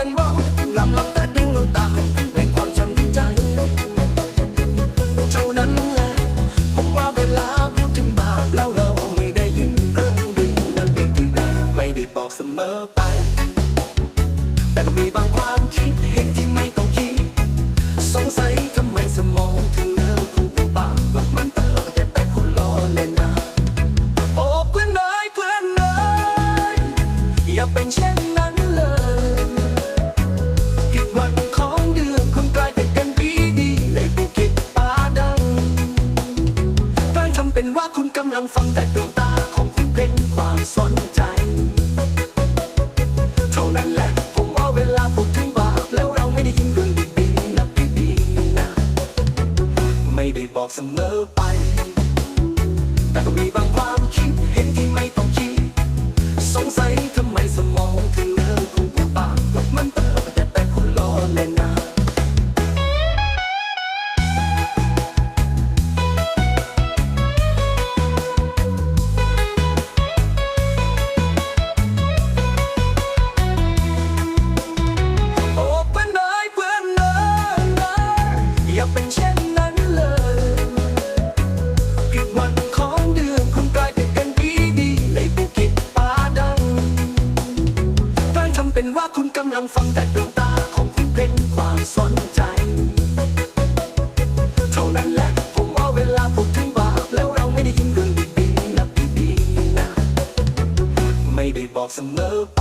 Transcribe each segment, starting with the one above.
เป็นว่าลำลำแต่ดึงน้ำตาเป็นความจำใจเท่านั้นแหละผมว่าเวลาพูดถึงบาปแล้วเราไม่ได้ยินเรื่องดีนั้นเป็นที่ไหนไม่ได้บอกเสมอไป แต่ก็มีบางความคิดเห็นที่ไม่ต้องคิดสงสัยทำไมสมองถึงเลิกพูดปากแบบมันตลอดแต่แต่คนล้อเล่นนะโอ้เพื่อนเอ้ยเพื่อนเอ้ยอย่าเป็น เป็นว่าคุณกำลังฟังแต่ดวงตาของคุณเป็นความสนใจ เท่านั้นแหละ ผมว่าเวลาผมถึงบาปแล้วเราไม่ได้ยินเรื่องดีๆนะดีๆนะไม่ได้บอกเสมอไป แต่ก็มีบางความคิดเห็น ลังฟังแต่ดวงตาของคุณเป็นความสนใจ เท่านั้นแหละผมว่าเวลาผมถึงบาปแล้วเราไม่ได้ยินเรื่องดีๆนะดีๆนะ ไม่ได้บอกเสมอไป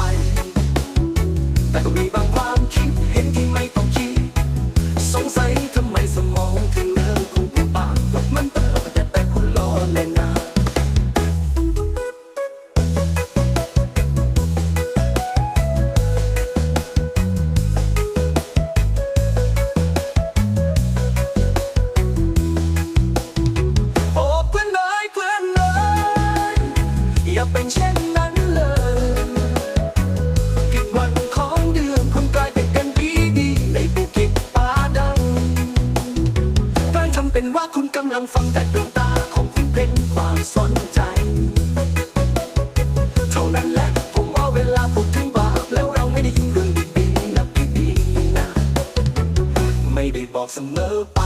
แต่ก็มีบางความคิดเห็นที่ไม่ อย่าเป็นเช่นนั้นเลยผิดวันของเดือนคุณกลายเป็นกันดีดีในภูเก็ตป่าดังแฟนทำเป็นว่าคุณกำลังฟังแต่ดวงตาของคุณเป็นความสนใจ เท่านั้นแหละผมว่าเวลาพูดถึงบาปแล้วเราไม่ได้ยินเรื่องดีๆนะดีนะไม่ได้บอกเสมอไป